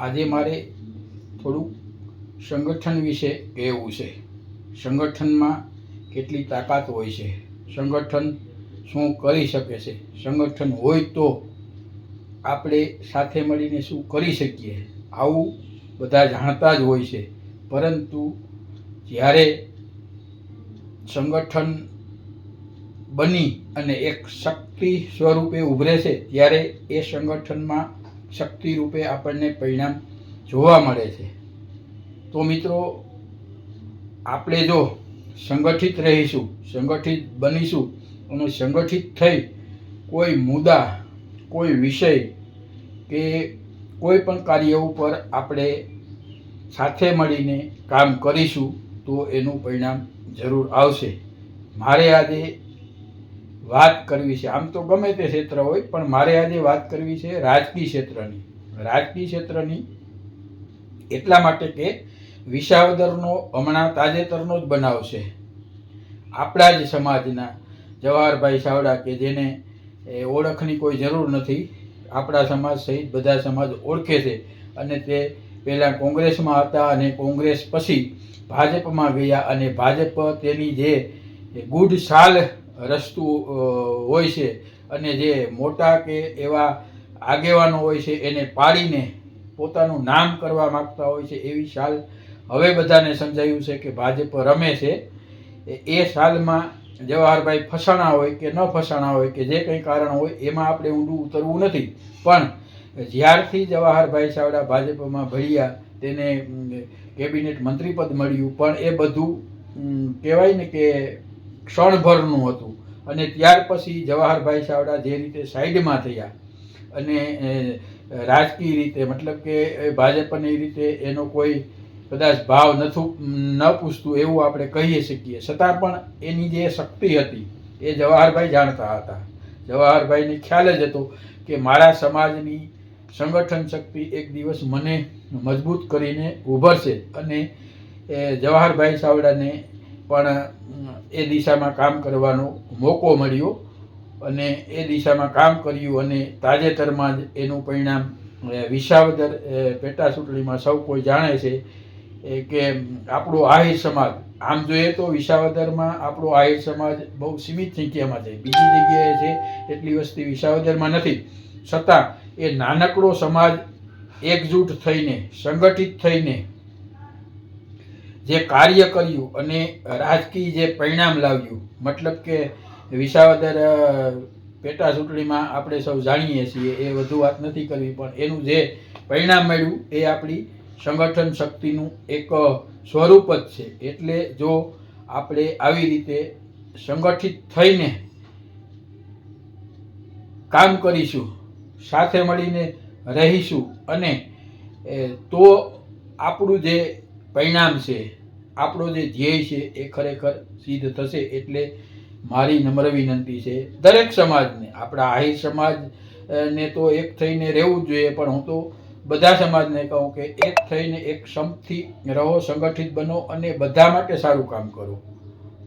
આજે મારે થોડુંક સંગઠન વિશે કહેવું છે. સંગઠનમાં કેટલી તાકાત હોય છે. સંગઠન શું કરી શકે છે? સંગઠન હોય તો આપણે સાથે મળીને શું કરી શકીએ? આવું બધા જાણતા જ હોય છે. પરંતુ જ્યારે સંગઠન બની અને એક શક્તિ સ્વરૂપે ઉભરે છે, ત્યારે એ સંગઠનમાં શક્તિ રૂપે આપણને પરિણામ જોવા મળે છે. તો મિત્રો, આપણે જો સંગઠિત રહીશું, સંગઠિત બનીશું, અને સંગઠિત થઈ કોઈ મુદ્દા, કોઈ વિષય કે કોઈ પણ કાર્ય ઉપર આપણે સાથે મળીને કામ કરીશું, તો એનું પરિણામ જરૂર આવશે. મારે આજે વાત કરવી છે. આમ તો ગમે તે ક્ષેત્ર હોય, પણ મારે આજે વાત કરવી છે રાજકીય ક્ષેત્રની. રાજકીય ક્ષેત્રની એટલા માટે કે વિસાવદરનો હમણાં તાજેતરનો જ બનાવ છે. આપણા જ સમાજના જવાહરભાઈ સાવડા કે જેને ઓળખની કોઈ જરૂર નથી, આપણા સમાજ સહિત બધા સમાજ ઓળખે છે. અને તે પહેલાં કોંગ્રેસમાં હતા અને કોંગ્રેસ પછી ભાજપમાં ગયા અને ભાજપ તેની જે ગુડ સાલ રસ્તુ હોય છે અને જે મોટા કે એવા આગેવાનો હોય છે એને પાડીને પોતાનું નામ કરવા માગતા હોય છે એવી સાલ હવે બધાને સમજાયું છે કે ભાજપ રમે છે. એ- શાલમાં જવાહરભાઈ ફસાણા હોય કે ન ફસાણા હોય કે જે કંઈ કારણ હોય એમાં આપણે ઊંડું ઉતરવું નથી. પણ જ્યારથી જવાહરભાઈ ચાવડા ભાજપમાં ભળ્યા, તેને કેબિનેટ મંત્રીપદ મળ્યું, પણ એ બધું કહેવાય ને કે ક્ષણભરનું હતું. અને ત્યાર પછી જવાહરભાઈ ચાવડા જે રીતે સાઈડમાં થયા અને રાજકીય રીતે, મતલબ કે એ ભાજપની રીતે એનો કોઈ કદાચ ભાવ નથું, ન પૂછતું એવું આપણે કહીએ શકીએ. છતાં પણ એની જે શક્તિ હતી એ જવાહરભાઈ જાણતા હતા. જવાહરભાઈને ખ્યાલ જ હતો કે મારા સમાજની સંગઠન શક્તિ એક દિવસ મને મજબૂત કરીને ઉભરશે અને, એ, જવાહરભાઈ ચાવડાને પણ એ દિશામાં કામ કરવાનો મોકો મળ્યો અને એ દિશામાં કામ કર્યું અને તાજેતરમાં જ એનું પરિણામ વિસાવદર પેટા ચૂંટણીમાં સૌ કોઈ જાણે છે કે આપણો આહિર સમાજ, આમ જોઈએ તો વિસાવદરમાં આપણો આહિર સમાજ બહુ સીમિત સંખ્યામાં છે. બીજી જગ્યાએ છે એટલી વસ્તી વિસાવદરમાં નથી. છતાં એ નાનકડો સમાજ એકજૂટ થઈને, સંગઠિત થઈને જે કાર્ય કર્યું અને રાજકીય જે પરિણામ લાવ્યું, મતલબ કે વિસાવદર પેટા ચૂંટણીમાં આપણે સૌ જાણીએ છીએ, એ વધુ વાત નથી કરવી, પણ એનું જે પરિણામ મળ્યું એ આપણી સંગઠન શક્તિનું એક સ્વરૂપ જ છે. એટલે જો આપણે આવી રીતે સંગઠિત થઈને કામ કરીશું, સાથે મળીને રહીશું અને તો આપણું જે પરિણામ છે આપણો જે ધ્યેય છે એ ખરેખર સિદ્ધ થશે એટલે મારી નમ્ર વિનંતી છે દરેક સમાજને. આપણા આહિર સમાજ ને તો એક થઈને રહેવું જોઈએ, પણ હું તો બધા સમાજને કહું કે એક થઈને એક સંપથી રહો, સંગઠિત બનો અને બધા માટે સારું કામ કરો.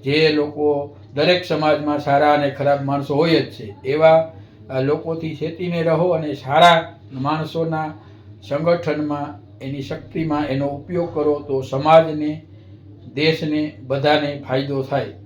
જે લોકો દરેક સમાજમાં સારા અને ખરાબ માણસો હોય જ છે, એવા લોકોથી છેતીને રહો અને સારા માણસોના સંગઠનમાં એની શક્તિમાં એનો ઉપયોગ કરો તો સમાજને દેશને બધાને ફાયદો થાય.